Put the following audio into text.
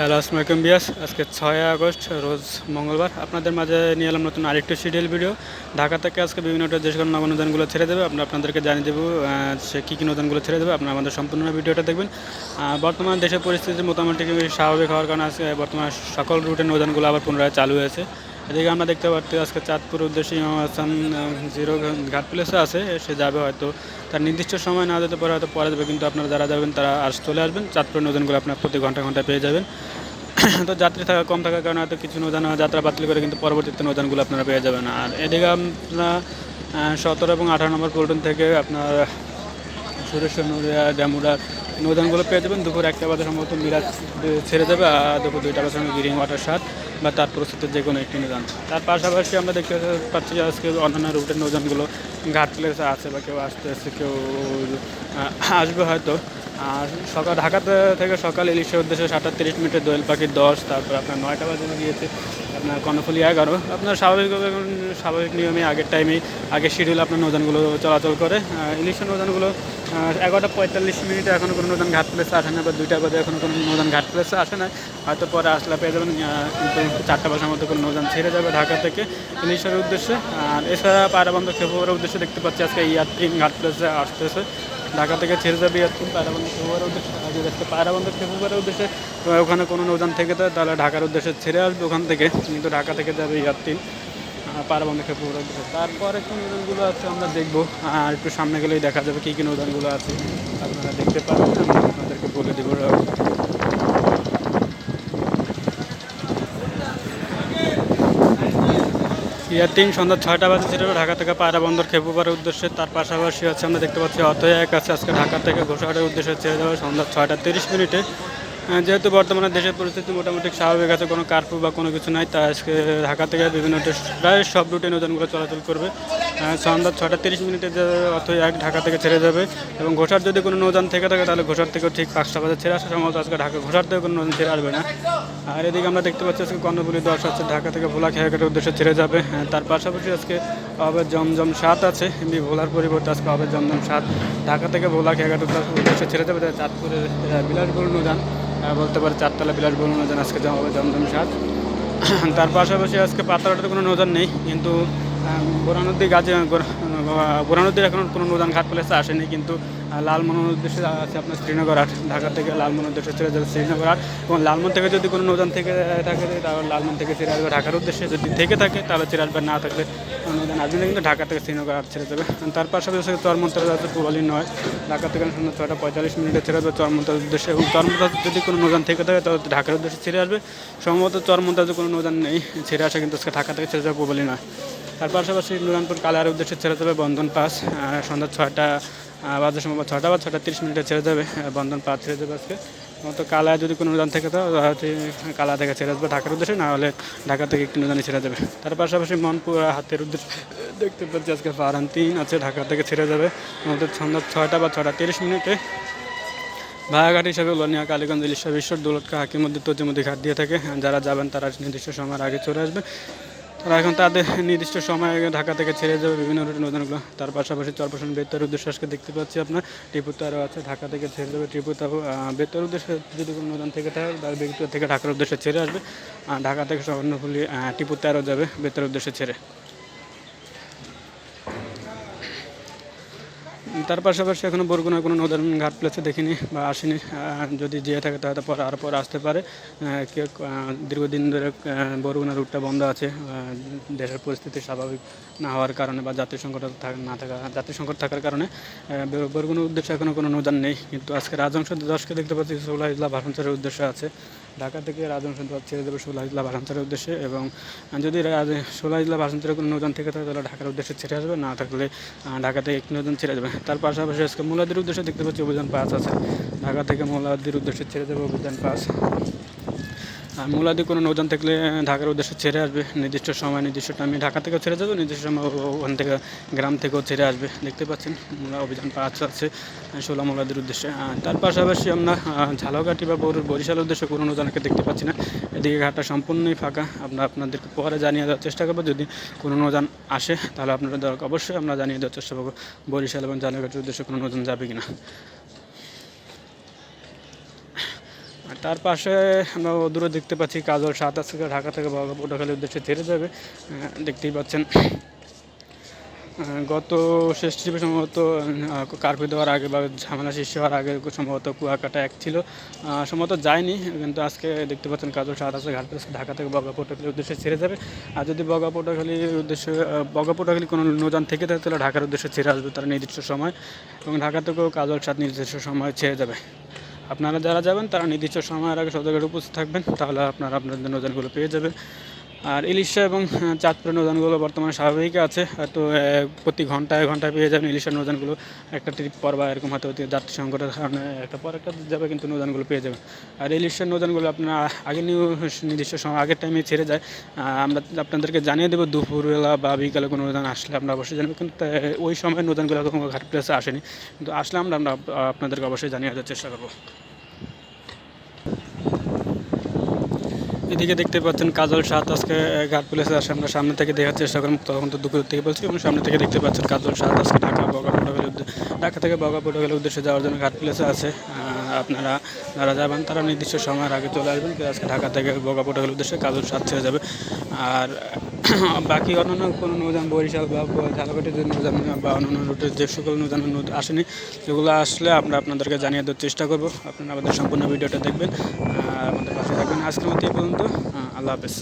Hello আসসালামাইকুম বিয়াস আজকে ছয় আগস্ট, রোজ মঙ্গলবার। আপনাদের মাঝে নিয়ে এলাম নতুন আরেকটি শিডিউল ভিডিও। ঢাকা থেকে আজকে বিভিন্ন যে সকল নবনোদানগুলো ছেড়ে দেবে, আমরা আপনাদেরকে জানিয়ে দেবো সে কী কী অনুদানগুলো ছেড়ে দেবে। আপনারা আমাদের সম্পূর্ণ ভিডিওটা দেখবেন। বর্তমান দেশের পরিস্থিতি মোটামুটি স্বাভাবিক হওয়ার কারণে আজকে বর্তমান সকল রুটের নোদানগুলো আবার পুনরায় চালু হয়েছে। এদিকে আমরা দেখতে পাচ্ছি আজকে চাঁদপুর উদ্দেশ্যে ইমাম হাসান জিরো ঘাট প্লেসে আছে, সে যাবে হয়তো, তার নির্দিষ্ট সময় না যেতে পারে হয়তো পরে যাবে, কিন্তু আপনারা যারা যাবেন তারা আজ চলে আসবেন। চাঁদপুর নৌদানগুলো আপনার প্রতি ঘণ্টা ঘণ্টা পেয়ে যাবেন। তো যাত্রী থাকা, কম থাকার কারণে হয়তো কিছু নৌদান যাত্রা বাতিল করে, কিন্তু পরবর্তীতে নৌদানগুলো আপনারা পেয়ে যাবেন। আর এদিকে আপনারা সতেরো এবং আঠারো নম্বর পল্টন থেকে আপনার সুরেশ্বর নড়িয়া ড্যামুরা নৌদানগুলো পেয়ে যাবেন। দুপুর একটা বাজে সম্ভবত মিরাজ ছেড়ে যাবে, আর দুপুর দুইটা বাজে সময় গ্রিন ওয়াটার সাত। বা তার প্রস্তুতের যে কোনো একটি নিদান। তার পাশাপাশি আমরা দেখতে পাচ্ছি আজকে অন্যান্য রুটের নৌদানগুলো ঘাট প্লেসে আছে বা কেউ আসতে আসতে কেউ আসবে হয়তো। আর সকাল, ঢাকাতে থেকে সকাল ইলিশের উদ্দেশ্যে সাতটা তিরিশ মিনিটে দোয়েল পাখি দশ, তারপর আপনার নয়টা বাজে গিয়েছে, আপনার কর্ণফুলি এগারো। আপনার স্বাভাবিকভাবে স্বাভাবিক নিয়মে আগের টাইমে আগের শিডিউল আপনার নৌদানগুলো চলাচল করে। ইলিশের নৌদানগুলো এগারোটা পঁয়তাল্লিশ মিনিটে এখনও কোনো নৌদান ঘাট প্লেসে আসে না বা দুইটা বাজে এখনও কোনো নৌদান ঘাট প্লেসে আসে না হয়তো পরে আসলে পেয়ে যাবেন কিন্তু চারটা বাসার মধ্যে কোনো নৌদান ছেড়ে যাবে ঢাকা থেকে ইলিশের উদ্দেশ্যে। আর এছাড়া পায়রাবন্ধ খেপুয়ার উদ্দেশ্যে দেখতে পাচ্ছি আজকে ইয়াত্রিন ঘাট প্লেসে আসতেছে। ঢাকা থেকে ছেড়ে যাবে ইয়াত্রিন পায়রাবন্ধ খেপুয়ার উদ্দেশ্যে আজকে পায়রাবন্ধ খেপুয়ার উদ্দেশ্যে ওখানে কোনো নৌদান থেকে যায় তাহলে ঢাকার উদ্দেশ্যে ছেড়ে আসবে ওখান থেকে। কিন্তু ঢাকা থেকে যাবে ইয়াত্রিন পারবন্ধ খেপুর তারপরে কোন নৌদানগুলো আছে আমরা দেখব। আর একটু সামনে গেলেই দেখা যাবে কী কী নৌদানগুলো আছে। আপনারা দেখতে পাবেন, আমি আপনাদেরকে বলে দেবো। ইয়ার সন্ধ্যা ছয়টা বাজে ছিল। ঢাকা থেকে পায়রা বন্দর খেপু পাড়ার উদ্দেশ্যে তার পাশাপাশি হচ্ছে আমরা দেখতে পাচ্ছি অতই এক আছে। আজকে ঢাকা থেকে ঘোষাহাটের উদ্দেশ্যে ছেড়ে যাবে সন্ধ্যা ছয়টা তিরিশ মিনিটে। যেহেতু বর্তমানে দেশের পরিস্থিতি মোটামুটি স্বাভাবিক আছে, কোনো কার্ফু বা কোনো কিছু নাই, তাই আজকে ঢাকা থেকে বিভিন্ন প্রায় সব রুটে নতুনগুলো চলাচল করবে। সন্ধ্যা ছটা তিরিশ মিনিটে যে অথই এক ঢাকা থেকে ছেড়ে যাবে এবং ঘোষার যদি কোনো নৌযান থেকে থাকে, তাহলে ঘোষার থেকেও ঠিক পাঁচটা বাজে ছেড়ে আসা সম্ভবত আজকে ঢাকা ঘোষার থেকে কোনো নৌযান ছেড়ে আসবে না। আর এদিকে আমরা দেখতে পাচ্ছি আজকে কর্ণপুলি দশ আছে, ঢাকা থেকে ভোলা খেয়াঘাটের উদ্দেশ্যে ছেড়ে যাবে। তার পাশাপাশি আজকে হবে জমজম সাত আছে, এমনি ভোলার পরিবর্তে আজকে হবে জমজম সাত। ঢাকা থেকে ভোলা খেয়াঘাটের উদ্দেশ্যে ছেড়ে যাবে তাই চাঁদপুরের বিলাসবহুল নৌযান বলতে পারে চারতলা বিলাসবহুল নৌযান আজকে হবে জমজম সাত। তার পাশাপাশি আজকে পাতারহাটের কোনো নৌযান নেই, কিন্তু বোরানদী গাজী বোরানদীর এখন কোনো নৌযান ঘাট প্লেসে আসেনি, কিন্তু লালমোহন উদ্দেশ্যে আছে আপনার শ্রীনগর হাট, ঢাকা থেকে লালমোহন উদ্দেশ্যে চলে যাবে শ্রীনগর হাট। এবং লালমোহন থেকে যদি কোনো নৌযান থেকে থাকে, তাহলে লালমোহন থেকে ছেড়ে আসবে ঢাকার উদ্দেশ্যে যদি থেকে থাকে, তাহলে ছেড়ে আসবে না থাকলে নদান আসবে কিন্তু ঢাকা থেকে শ্রীনগর হাট ছেড়ে যাবে। তার পাশাপাশি চরমন্তরা যাচ্ছে পূর্বালী নয়, ঢাকা থেকে সন্ধ্যা ছয়টা পঁয়তাল্লিশ মিনিটে ছেড়ে আসবে চরমন্তার উদ্দেশ্যে। এবং চরমন্তার যদি কোনো নৌযান থেকে থাকে, তাহলে ঢাকার উদ্দেশ্যে ছেড়ে আসবে। সম্ভবত চরমন্তার যদি কোনো নৌযান নেই, ছেড়ে আসা কিন্তু আজকে ঢাকা থেকে ছেড়ে যাবে পূর্বালী নয়। তার পাশাপাশি নুরানপুর কালার উদ্দেশ্যে ছেড়ে যাবে বন্ধন পাস। সন্ধ্যা ছয়টা বাজার সময় ছটা বা ছটা তিরিশ মিনিটে ছেড়ে আহ, বন্ধন পাস ছেড়ে যাবে আজকে। মতো কালায় যদি কোনো নৌযান থেকে তো কালা থেকে ছেড়ে আসবে ঢাকার উদ্দেশ্যে না হলে ঢাকা থেকে একটি নৌযানই ছেড়ে যাবে তার পাশাপাশি মনপুর হাতের উদ্দেশ্যে দেখতে পাচ্ছি আজকে ফারান তিন আছে ঢাকা থেকে ছেড়ে যাবে আমাদের সন্ধ্যা ছয়টা বা ছটা তিরিশ মিনিটে ভায়াঘাট হিসাবে লোনিয়া কালীগঞ্জ ইলিশা বিশ্বর দৌলতকা হাকিমুদ্দিন তজিমুদ্দি ঘাট দিয়ে থাকে। যারা যাবেন তারা নির্দিষ্ট সময়ের আগে চলে আসবে। তারা এখন তাদের নির্দিষ্ট সময়ে ঢাকা থেকে ছেড়ে যাবে বিভিন্ন রুটে নদনগুলো তার পাশাপাশি চরপোষণ বেতর উদ্দেশ্যকে দেখতে পাচ্ছি আপনার টিপুতারও আছে, ঢাকা থেকে ছেড়ে যাবে। ত্রিপুতা বেতার উদ্দেশ্যে যদি কোনো নদন থেকে থাকে, তার বেতর থেকে ঢাকার উদ্দেশ্যে ছেড়ে আসবে। ঢাকা থেকে স্বর্ণফুলি ত্রিপুতারও যাবে বেতার উদ্দেশ্যে ছেড়ে। তার পাশাপাশি এখনও বরগুনার কোনো নদন ঘাট প্লেসে দেখিনি বা আসেনি। যদি যেয়ে থাকে তাহলে পরে আর পরে আসতে পারে। আহ, কে আহ, দীর্ঘদিন ধরে বরগুনা রুটটা বন্ধ আছে। দেশের পরিস্থিতি স্বাভাবিক না হওয়ার কারণে বা জাতীয় সংকট না থাকা জাতীয় সংকট থাকার কারণে বরগুনার উদ্দেশ্যে এখনও কোনো নৌদান নেই। কিন্তু আজকে রাজংশ দশকে দেখতে পাচ্ছি সোলা ইজলা ভাষান্তরের উদ্দেশ্য আছে। ঢাকা থেকে দশ ছেড়ে দেবে সোলা ইজলা ভাষান্তরের উদ্দেশ্যে এবং যদি রাজ- সোলা ইজলা ভাষান্তরের কোনো নজন থেকে থাকে, তাহলে ঢাকার উদ্দেশ্যে ছেড়ে আসবে, না থাকলে ঢাকা থেকে একটি নৌদান ছেড়ে যাবে তার পাশাপাশি আজকে মোলাদির উদ্দেশ্যে দেখতে পাচ্ছি অভিযান পাস আছে। ঢাকা থেকে মোলাদির উদ্দেশ্যে ছেড়ে দেবে অভিযান পাস। মূলাদি কোনো নৌযান থাকলে ঢাকার উদ্দেশ্যে ছেড়ে আসবে। নির্দিষ্ট সময় নির্দিষ্ট টাইমে ঢাকা থেকেও ছেড়ে যাবে নির্দিষ্ট সময় ওখান থেকে গ্রাম থেকেও ছেড়ে আসবে। দেখতে পাচ্ছেন মূলা অভিযান আছে ষোলা মোলাদির উদ্দেশ্যে। তার পাশাপাশি আমরা আহ, বা বড় বরিশাল উদ্দেশ্যে কোনো নৌযানকে দেখতে পাচ্ছি না। এদিকে ঘাটটা সম্পূর্ণই ফাঁকা। আমরা আপনাদেরকে পরে জানিয়ে দেওয়ার চেষ্টা করব। যদি কোনো নৌযান আসে তাহলে আপনারা দরকার অবশ্যই আমরা জানিয়ে দেওয়ার চেষ্টা করব বরিশাল এবং ঝালকাঠির উদ্দেশ্যে কোনো নৌযান যাবে কিনা। আর তার পাশে আমরা দূরে দেখতে পাচ্ছি কাজল সাত আজকে ঢাকা থেকে পটুয়াখালীর উদ্দেশ্যে ছেড়ে যাবে। দেখতেই পাচ্ছেন। গত শেষ ট্রিপে সম্ভবত কার্ফিউ দেওয়ার আগে বা ঝামেলা সৃষ্টি হওয়ার আগে সম্ভবত কুয়াকাটা এক ছিল। সম্ভবত যায়নি কিন্তু আজকে দেখতে পাচ্ছেন কাজল সাত আছে ঘাট ঢাকা থেকে বগা পটুয়াখালীর উদ্দেশ্যে ছেড়ে যাবে। আর যদি বগা পটুয়াখালীর উদ্দেশ্যে আহ, বগা পটুয়াখালী কোনো নৌযান থেকে থাকে তাহলে ঢাকার উদ্দেশ্যে ছেড়ে আসবে তারা নির্দিষ্ট সময়। এবং ঢাকা থেকেও কাজল সাত নির্দিষ্ট সময় ছেড়ে যাবে। আপনারা যারা যাবেন, তারা নির্দিষ্ট সময়ের আগে সদরঘাটে উপস্থিত থাকবেন, তাহলে আপনারা আপনাদের নজরগুলো পেয়ে যাবেন। আর ইলিশা এবং চাঁদপুরের নৌযানগুলো বর্তমানে স্বাভাবিক আছে। আহ, প্রতি ঘন্টায় ঘন্টায় পেয়ে যাবেন ইলিশার নৌযানগুলো। একটা ট্রিপ পর বা এরকম হয়তো যাত্রী সংকটের কারণে একটা পর একটা যাবে কিন্তু নৌযানগুলো পেয়ে যাবেন। আর ইলিশার নৌযানগুলো আপনারা আগে নিউ নির্দিষ্ট সময় আগের টাইমে ছেড়ে যায়। আমরা আপনাদেরকে জানিয়ে দেবো দুপুরবেলা বা বিকালে কোনো নৌযান আসলে আমরা অবশ্যই জানব। কিন্তু ওই সময় নৌযানগুলো কোনো ঘাট প্লেসে আসেনি। কিন্তু আসলে আমরা আমরা আপনাদেরকে অবশ্যই জানিয়ে দেওয়ার চেষ্টা করব। এদিকে দেখতে পাচ্ছেন কাজল সাত আজকে ঘাট পুলিশে আসে। আমরা সামনে থেকে দেখার চেষ্টা করব তখন তো দুপুর থেকে বলছি। এবং সামনে থেকে দেখতে পাচ্ছেন কাজল সাত আজকে ঢাকা বগা পটুয়াখালী ঢাকা থেকে বগা পটুয়াখালী উদ্দেশ্যে যাওয়ার জন্য ঘাট পুলিশে আছে। আপনারা, যারা যাবেন তারা নির্দিষ্ট সময়ের আগে চলে আসবেন। আজকে ঢাকা থেকে বগা পটুয়াখালী উদ্দেশ্যে কাজল সাত ছেড়ে যাবে। আর বাকি অন্যান্য কোনো নৌযান, বরিশাল বা ঝালকাঠি যে নৌযান বা অন্যান্য রুটের যে সকল নৌযান আসেনি, সেগুলো আসলে আমরা আপনাদেরকে জানিয়ে দেওয়ার চেষ্টা করব। আপনারা আমাদের সম্পূর্ণ ভিডিওটা দেখবেন আমাদের পাশে থাকবেন। আজকের মতো এই পর্যন্ত আল্লাহ হাফেজ।